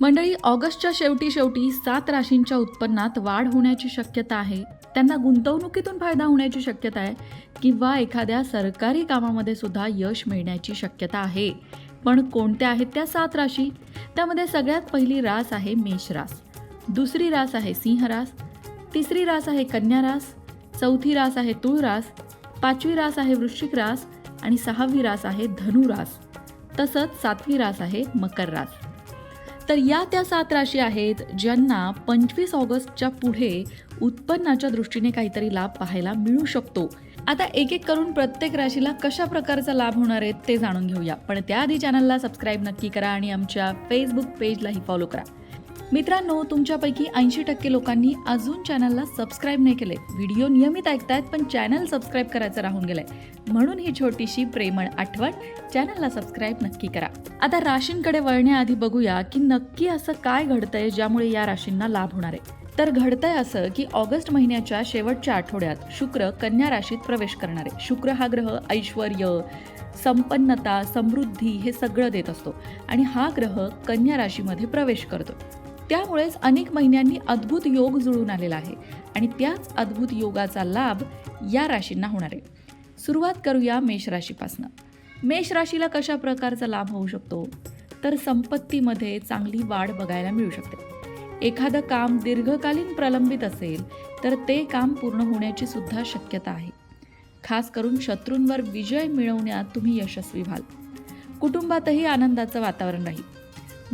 मंडळी ऑगस्टच्या शेवटी शेवटी सात राशींच्या उत्पन्नात वाढ होण्याची शक्यता आहे. त्यांना गुंतवणुकीतून फायदा होण्याची शक्यता आहे किंवा एखाद्या सरकारी कामामध्ये सुद्धा यश मिळण्याची शक्यता आहे. पण कोणत्या आहेत त्या सात राशी? त्यामध्ये सगळ्यात पहिली रास आहे मेष रास. दुसरी रास आहे सिंह रास. तिसरी रास आहे कन्या रास. चौथी रास आहे तुळ रास. पाचवी रास आहे वृश्चिक रास. आणि सहावी रास आहे धनु रास. तसंच सातवी रास आहे मकर रास. तर या त्या सात राशी आहेत ज्यांना पंचवीस ऑगस्टच्या पुढे उत्पन्नाच्या दृष्टीने काहीतरी लाभ पाहायला मिळू शकतो. आता एक एक करून प्रत्येक राशीला कशा प्रकारचा लाभ होणार आहे ते जाणून घेऊया. पण त्याआधी चॅनलला सबस्क्राईब नक्की करा आणि आमच्या फेसबुक पेजलाही फॉलो करा. मित्रांनो तुमच्यापैकी ऐंशी टक्के लोकांनी अजून चॅनलला सबस्क्राईब नाही केले. व्हिडिओ नियमित ऐकतायत पण चॅनल सबस्क्राईब करायचं राहून गेलंय. म्हणून ही छोटीशी प्रेमळ आठवण चॅनलला सबस्क्राईब नक्की करा. आता राशींकडे वळण्याआधी बघूया की नक्की असं काय घडतंय ज्यामुळे या राशींना लाभ होणार आहे. तर घडतंय असं की ऑगस्ट महिन्याच्या शेवटच्या आठवड्यात शुक्र कन्या राशीत प्रवेश करणार. आहे शुक्र हा ग्रह ऐश्वर संपन्नता समृद्धी हे सगळं देत असतो. आणि हा ग्रह कन्या राशीमध्ये प्रवेश करतो. त्यामुळेच अनेक महिन्यांनी अद्भुत योग जुळून आलेला आहे आणि त्याच अद्भुत योगाचा लाभ या राशींना होणार आहे. सुरुवात करूया मेष राशीपासनं. मेष राशीला कशा प्रकारचा लाभ होऊ शकतो? तर संपत्तीमध्ये चांगली वाढ बघायला मिळू शकते. एखादं काम दीर्घकालीन प्रलंबित असेल तर ते काम पूर्ण होण्याची सुद्धा शक्यता आहे. खास करून शत्रूंवर विजय मिळवण्यात तुम्ही यशस्वी व्हाल. कुटुंबातही आनंदाचं वातावरण राहील.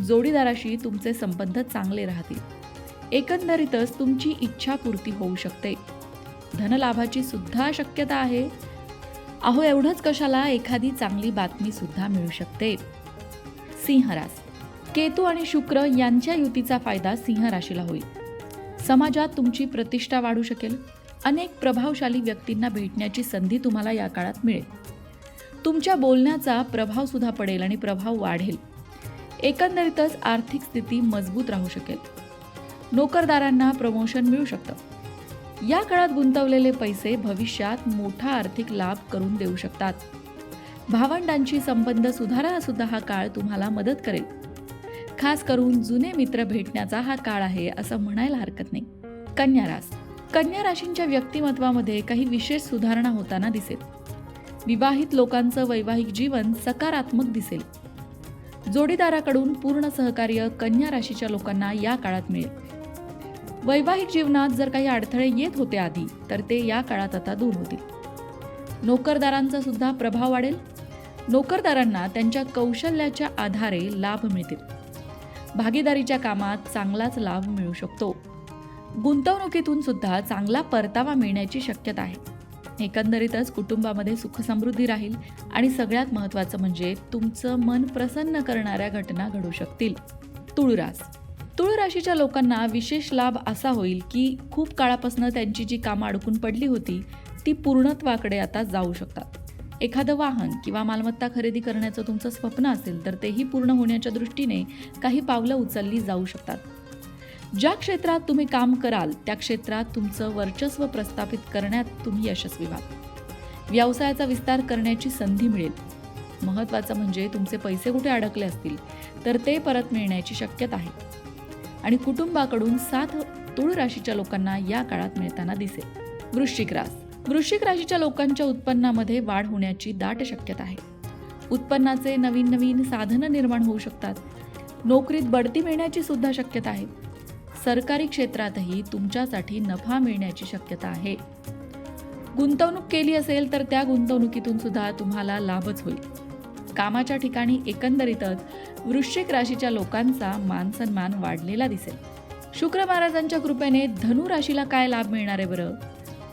जोडीदाराशी तुमचे संबंध चांगले राहतील. एकंदरीतच तुमची इच्छा पूर्ती होऊ शकते. धनलाभाची सुद्धा शक्यता आहे. अहो एवढंच कशाला एखादी चांगली बातमी सुद्धा मिळू शकते. सिंहरास केतू आणि शुक्र यांच्या युतीचा फायदा सिंह राशीला होईल. समाजात तुमची प्रतिष्ठा वाढू शकेल. अनेक प्रभावशाली व्यक्तींना भेटण्याची संधी तुम्हाला या काळात मिळेल. तुमच्या बोलण्याचा प्रभावसुद्धा पडेल आणि प्रभाव वाढेल. एकंदरीतच आर्थिक स्थिती मजबूत राहू शकेल. नोकरदारांना प्रमोशन मिळू शकतं. या काळात गुंतवलेले पैसे भविष्यात मोठा आर्थिक लाभ करून देऊ शकतात. भावंडांशी संबंध सुधारायला सुद्धा हा काळ तुम्हाला मदत करेल. खास करून जुने मित्र भेटण्याचा हा काळ आहे असं म्हणायला हरकत नाही. कन्या रास. कन्या राशींच्या व्यक्तिमत्वामध्ये काही विशेष सुधारणा होताना दिसेल. विवाहित लोकांचं वैवाहिक जीवन सकारात्मक दिसेल. जोडीदाराकडून पूर्ण सहकार्य कन्या राशीच्या लोकांना या काळात मिळेल. वैवाहिक जीवनात जर काही अडथळे येत होते आधी तर ते या काळात आता दूर होतील. नोकरदारांचा सुद्धा प्रभाव वाढेल. नोकरदारांना त्यांच्या कौशल्याच्या आधारे लाभ मिळतील. भागीदारीच्या कामात चांगलाच लाभ मिळू शकतो. गुंतवणुकीतून सुद्धा चांगला परतावा मिळण्याची शक्यता आहे. एकंदरीतच कुटुंबामध्ये सुखसमृद्धी राहील आणि सगळ्यात महत्त्वाचं म्हणजे तुमचं मन प्रसन्न करणाऱ्या घटना घडू शकतील. तुळरास तुळ राशीच्या लोकांना विशेष लाभ असा होईल की खूप काळापासून त्यांची जी कामं अडकून पडली होती ती पूर्णत्वाकडे आता जाऊ शकतात. एखादं वाहन किंवा मालमत्ता खरेदी करण्याचं तुमचं स्वप्न असेल तर तेही पूर्ण होण्याच्या दृष्टीने काही पावलं उचलली जाऊ शकतात. ज्या क्षेत्रात तुम्ही काम कराल त्या क्षेत्रात तुमचं वर्चस्व प्रस्थापित करण्यात तुम्ही यशस्वी व्हाल. व्यवसायाचा विस्तार करण्याची संधी मिळेल. महत्त्वाचं म्हणजे तुमचे पैसे कुठे अडकले असतील तर ते परत मिळण्याची शक्यता आहे. आणि कुटुंबाकडून साथ तुळ राशीच्या लोकांना या काळात मिळताना दिसेल. वृश्चिक रास. वृश्चिक राशीच्या लोकांच्या उत्पन्नामध्ये वाढ होण्याची दाट शक्यता आहे. उत्पन्नाचे नवीन नवीन साधनं निर्माण होऊ शकतात. नोकरीत बढती मिळण्याची सुद्धा शक्यता आहे. सरकारी क्षेत्रातही तुमच्यासाठी नफा मिळण्याची शक्यता आहे. गुंतवणूक केली असेल तर त्या गुंतवणुकीतून सुद्धा तुम्हाला लाभच होईल. कामाच्या ठिकाणी एकंदरीतच वृश्चिक राशीच्या लोकांचा मानसन्मान वाढलेला दिसेल. शुक्र महाराजांच्या कृपेने धनु राशीला काय लाभ मिळणार आहे बरं?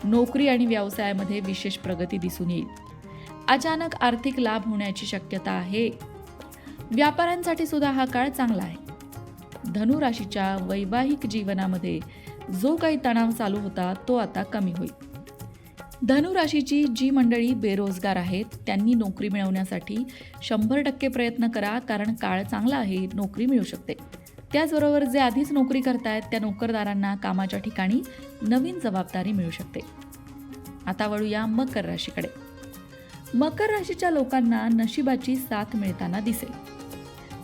नोकरी आणि व्यवसायामध्ये विशेष प्रगती दिसून येईल. अचानक आर्थिक लाभ होण्याची शक्यता आहे. व्यापाऱ्यांसाठी सुद्धा हा काळ चांगला आहे. धनुराशीच्या वैवाहिक जीवनामध्ये जो काही तणाव चालू होता तो आता कमी होईल. धनुराशीची जी मंडळी बेरोजगार आहेत त्यांनी नोकरी मिळवण्यासाठी शंभर टक्के प्रयत्न करा कारण काळ चांगला आहे नोकरी मिळू शकते. त्याचबरोबर जे आधीच नोकरी करतायत त्या नोकरदारांना कामाच्या ठिकाणी नवीन जबाबदारी मिळू शकते. आता वळूया मकर राशीकडे. मकर राशीच्या लोकांना नशिबाची साथ मिळताना दिसेल.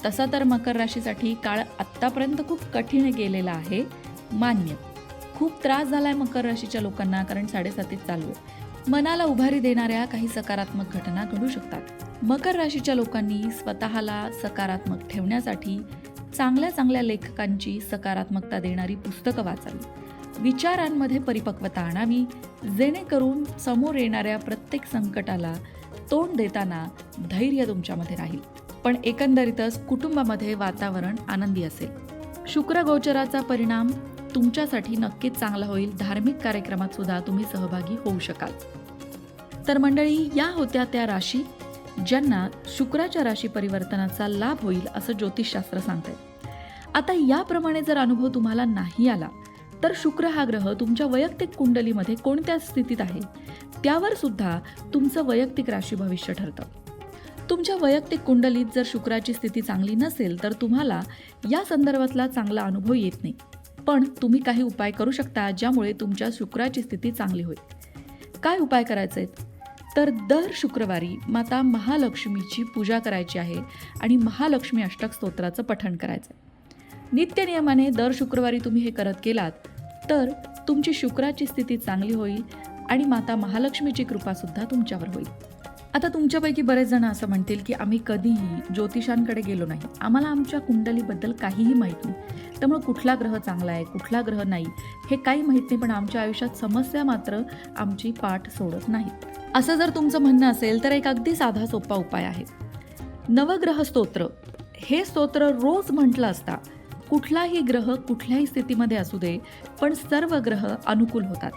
तसा तर मकर राशीसाठी काळ आत्तापर्यंत खूप कठीण गेलेला आहे. मान्य. खूप त्रास झालाय मकर राशीच्या लोकांना कारण साडेसातीत चालू आहे. मनाला उभारी देणाऱ्या काही सकारात्मक घटना घडू शकतात. मकर राशीच्या लोकांनी स्वतःला सकारात्मक ठेवण्यासाठी चांगल्या चांगल्या लेखकांची सकारात्मकता देणारी पुस्तकं वाचावी. विचारांमध्ये परिपक्वता आणावी. जेणेकरून समोर येणाऱ्या प्रत्येक संकटाला तोंड देताना धैर्य तुमच्यामध्ये राहील. पण एकंदरीतच कुटुंबामध्ये वातावरण आनंदी असेल. शुक्र गोचराचा परिणाम तुमच्यासाठी नक्कीच चांगला होईल. धार्मिक कार्यक्रमात सुद्धा तुम्ही सहभागी होऊ शकाल. तर मंडळी या होत्या त्या राशी ज्यांना शुक्राच्या राशी परिवर्तनाचा लाभ होईल असं ज्योतिषशास्त्र सांगते आता याप्रमाणे जर अनुभव तुम्हाला नाही आला तर शुक्र हा ग्रह तुमच्या वैयक्तिक कुंडलीमध्ये कोणत्या स्थितीत आहे? त्यावर सुद्धा तुमचं वैयक्तिक राशी भविष्य ठरतं. तुमच्या वैयक्तिक कुंडलीत जर शुक्राची स्थिती चांगली नसेल तर तुम्हाला या संदर्भातला चांगला अनुभव येत नाही. पण तुम्ही काही उपाय करू शकता ज्यामुळे तुमच्या शुक्राची स्थिती चांगली होईल. काय उपाय करायचे आहेत? तर दर शुक्रवारी माता महालक्ष्मीची पूजा करायची आहे आणि महालक्ष्मी अष्टक स्तोत्राचं पठण करायचं आहे. नित्य नियमाने दर शुक्रवारी तुम्ही हे करत गेलात तर तुमची शुक्राची स्थिती चांगली होईल आणि माता महालक्ष्मीची कृपासुद्धा तुमच्यावर होईल. आता तुमच्यापैकी बरेच जण असं म्हणतील की आम्ही कधीही ज्योतिषांकडे गेलो नाही. आम्हाला आमच्या कुंडलीबद्दल काहीही माहीत नाही. त्यामुळे कुठला ग्रह चांगला आहे कुठला ग्रह नाही हे काही माहीत नाही पण आमच्या आयुष्यात समस्या मात्र आमची पाठ सोडत नाही. असं जर तुमचं म्हणणं असेल तर एक अगदी साधा सोपा उपाय आहे. नवग्रह स्तोत्र. हे स्तोत्र रोज म्हटलं असता कुठलाही ग्रह कुठल्याही स्थितीमध्ये असू दे पण सर्व ग्रह अनुकूल होतात.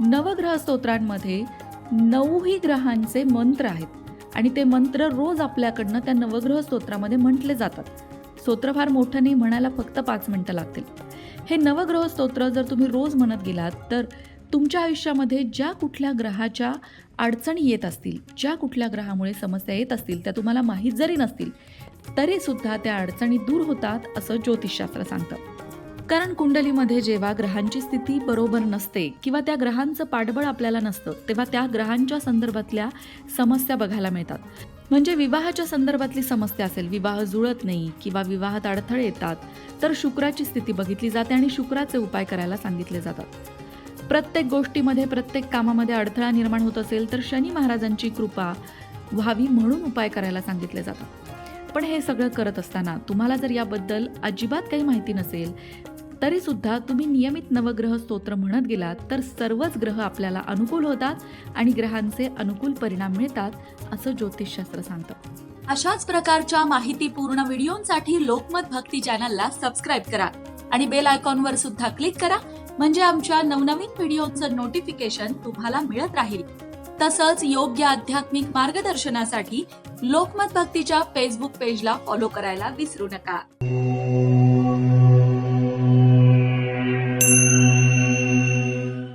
नवग्रह स्तोत्रांमध्ये नऊही ग्रहांचे मंत्र आहेत. आणि ते मंत्र रोज आपल्याकडनं त्या नवग्रह स्तोत्रामध्ये म्हटले जातात. स्तोत्र फार मोठं नाही म्हणायला फक्त पाच मिनटं लागतील. हे नवग्रह स्तोत्र जर तुम्ही रोज म्हणत गेलात तर तुमच्या आयुष्यामध्ये ज्या कुठल्या ग्रहाच्या अडचणी येत असतील ज्या कुठल्या ग्रहामुळे समस्या येत असतील त्या तुम्हाला माहीत जरी नसतील तरीसुद्धा त्या अडचणी दूर होतात असं ज्योतिषशास्त्र सांगतं. कारण कुंडलीमध्ये जेव्हा ग्रहांची स्थिती बरोबर नसते किंवा त्या ग्रहांचं पाठबळ आपल्याला नसतं तेव्हा त्या ग्रहांच्या संदर्भातल्या समस्या बघायला मिळतात. म्हणजे विवाहाच्या संदर्भातली समस्या असेल विवाह जुळत नाही किंवा विवाहात अडथळे येतात तर शुक्राची स्थिती बघितली जाते आणि शुक्राचे उपाय करायला सांगितले जातात. प्रत्येक गोष्टीमध्ये प्रत्येक कामामध्ये अडथळा निर्माण होत असेल तर शनी महाराजांची कृपा व्हावी म्हणून उपाय करायला सांगितले जातात. पण हे सगळं करत असताना तुम्हाला जर याबद्दल अजिबात काही माहिती नसेल तरी सुद्धा तुम्ही नियमित नवग्रह स्तोत्र म्हणत गेलात तर सर्वच ग्रह आपल्याला अनुकूल होतात आणि ग्रहांचे अनुकूल परिणाम मिळतात असं ज्योतिषशास्त्र सांगतं. अशाच प्रकारच्या माहितीपूर्ण व्हिडिओंसाठी लोकमत भक्ती चॅनलला सबस्क्राईब करा आणि बेल आयकॉनवर सुद्धा क्लिक करा म्हणजे आमच्या नवनवीन व्हिडिओचं नोटिफिकेशन तुम्हाला मिळत राहील. तसंच योग्य आध्यात्मिक मार्गदर्शनासाठी लोकमत भक्तीच्या फेसबुक पेजला फॉलो करायला विसरू नका.